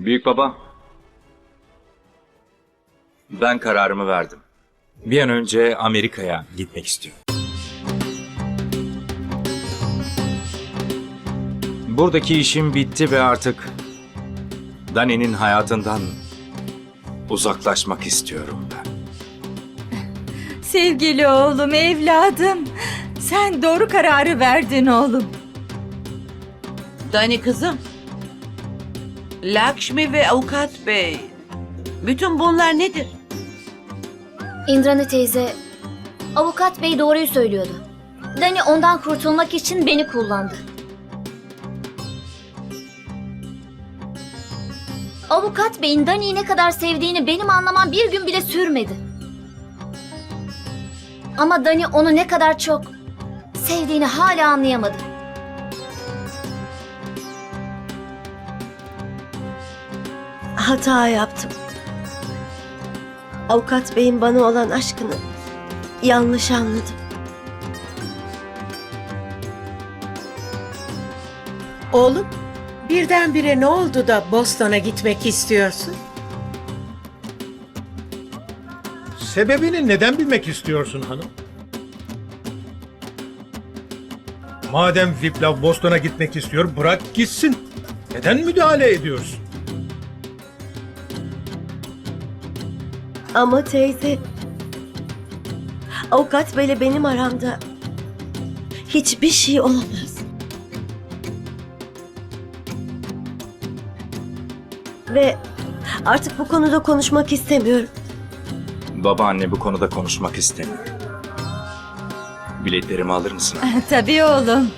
Büyük baba. Ben kararımı verdim. Bir an önce Amerika'ya gitmek istiyorum. Buradaki işim bitti ve artık Dani'nin hayatından uzaklaşmak istiyorum ben. Sevgili oğlum, evladım. Sen doğru kararı verdin oğlum. Dani kızım. Lakshmi ve avukat bey. Bütün bunlar nedir? İndrani teyze, avukat bey doğruyu söylüyordu. Dani ondan kurtulmak için beni kullandı. Avukat beyin Dani'yi ne kadar sevdiğini benim anlamam bir gün bile sürmedi. Ama Dani onu ne kadar çok sevdiğini hala anlayamadı. Hata yaptım. Avukat beyin bana olan aşkını yanlış anladım. Oğlum, birdenbire ne oldu da Boston'a gitmek istiyorsun? Sebebini neden bilmek istiyorsun hanım? Madem Viplav Boston'a gitmek istiyor, bırak gitsin. Neden müdahale ediyorsun? Ama teyze, avukat beyle benim aramda hiçbir şey olamaz. Ve artık bu konuda konuşmak istemiyorum. Babaanne bu konuda konuşmak istemiyor. Biletlerimi alır mısın? Tabii oğlum.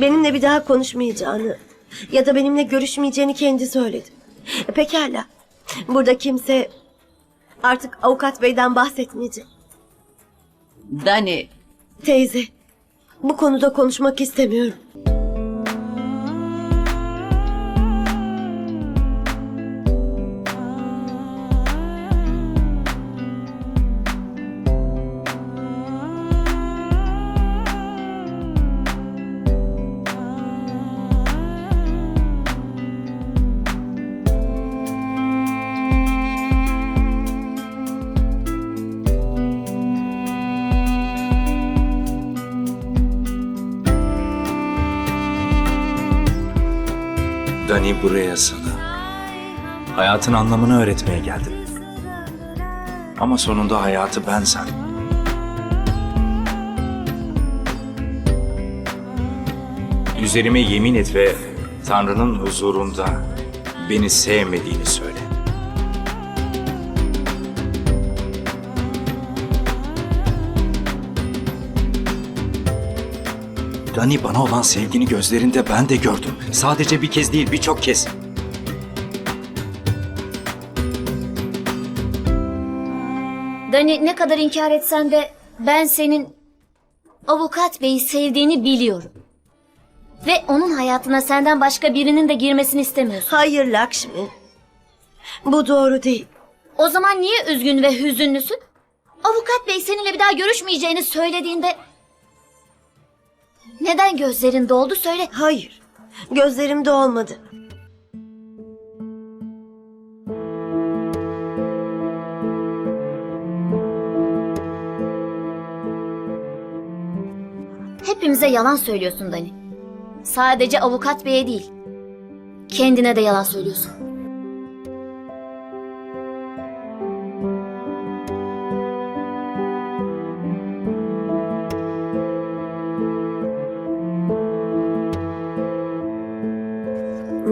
Benimle bir daha konuşmayacağını ya da benimle görüşmeyeceğini kendi söyledi. E, Pekala. Burada kimse artık avukat beyden bahsetmeyecek. Dani, Teyze, bu konuda konuşmak istemiyorum. Dani buraya sana. Hayatın anlamını öğretmeye geldim. Ama sonunda hayatı ben sandım. Üzerime yemin et ve Tanrı'nın huzurunda beni sevmediğini söyle. Dani bana olan sevgini gözlerinde ben de gördüm. Sadece bir kez değil birçok kez. Dani ne kadar inkar etsen de ben senin avukat beyi sevdiğini biliyorum. Ve onun hayatına senden başka birinin de girmesini istemiyorsun. Hayır Lakşmi. Bu doğru değil. O zaman niye üzgün ve hüzünlüsün? Avukat bey seninle bir daha görüşmeyeceğini söylediğinde... Neden gözlerin doldu söyle. Hayır. Gözlerimde olmadı. Hepimize yalan söylüyorsun Dani. Sadece avukat beye değil. Kendine de yalan söylüyorsun.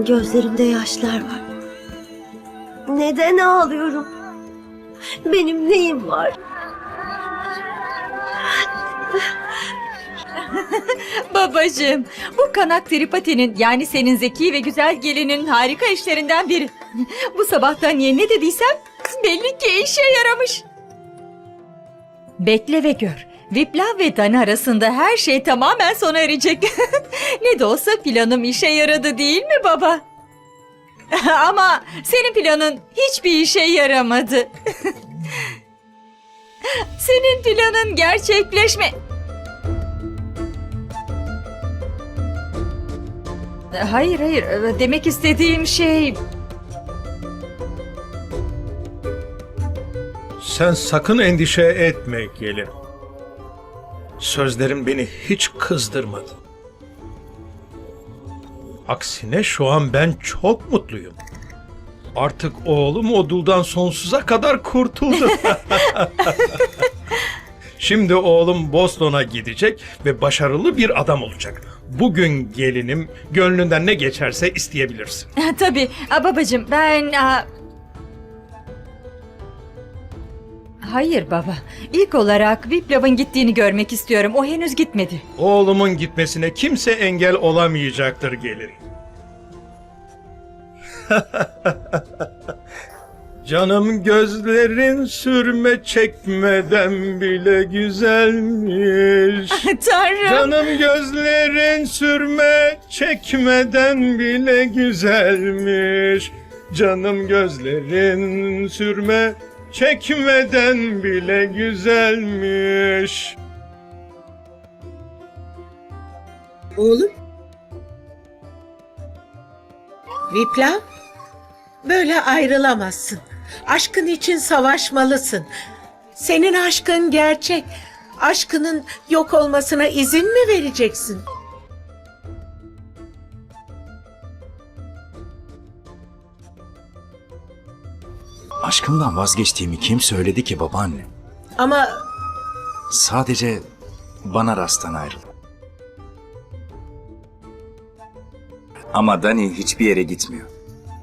Gözlerimde yaşlar var. Neden ağlıyorum? Benim neyim var? Babacığım, bu Kanak Tripati'nin yani senin zeki ve güzel gelinin harika işlerinden biri. Bu sabahtan yeni ne dediysem belli ki işe yaramış. Bekle ve gör. Vipla ve Dani arasında her şey tamamen sona erecek. ne de olsa planım işe yaradı değil mi baba? Ama senin planın hiçbir işe yaramadı. senin planın gerçekleşme... Hayır hayır demek istediğim şey... Sen sakın endişe etme gelin. Sözlerin beni hiç kızdırmadı. Aksine şu an ben çok mutluyum. Artık oğlum o duldan sonsuza kadar kurtuldu. Şimdi oğlum Boston'a gidecek ve başarılı bir adam olacak. Bugün gelinim gönlünden ne geçerse isteyebilirsin. Tabii Aa, babacığım ben... aa, Hayır baba. İlk olarak Viplav'ın gittiğini görmek istiyorum. O henüz gitmedi. Oğlumun gitmesine kimse engel olamayacaktır gelin. Canım gözlerin sürme çekmeden bile güzelmiş. Tanrım. Canım gözlerin sürme çekmeden bile güzelmiş. Canım gözlerin sürme çekmeden bile güzelmiş. Oğlum? Viplav? Böyle ayrılamazsın. Aşkın için savaşmalısın. Senin aşkın gerçek. Aşkının yok olmasına izin mi vereceksin? Aşkımdan vazgeçtiğimi kim söyledi ki babaanne? Ama Sadece bana rasttan ayrıldı. Ama Dani hiçbir yere gitmiyor.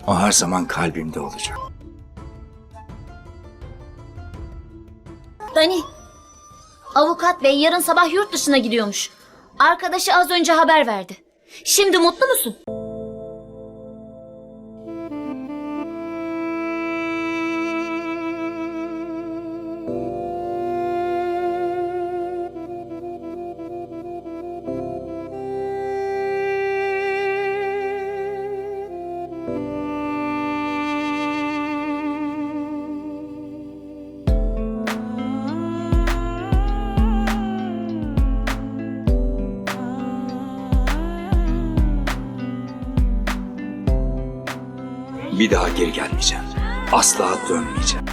O her zaman kalbimde olacak. Dani, avukat bey yarın sabah yurt dışına gidiyormuş. Arkadaşı az önce haber verdi. Şimdi mutlu musun? Bir daha geri gelmeyeceğim. Asla dönmeyeceğim.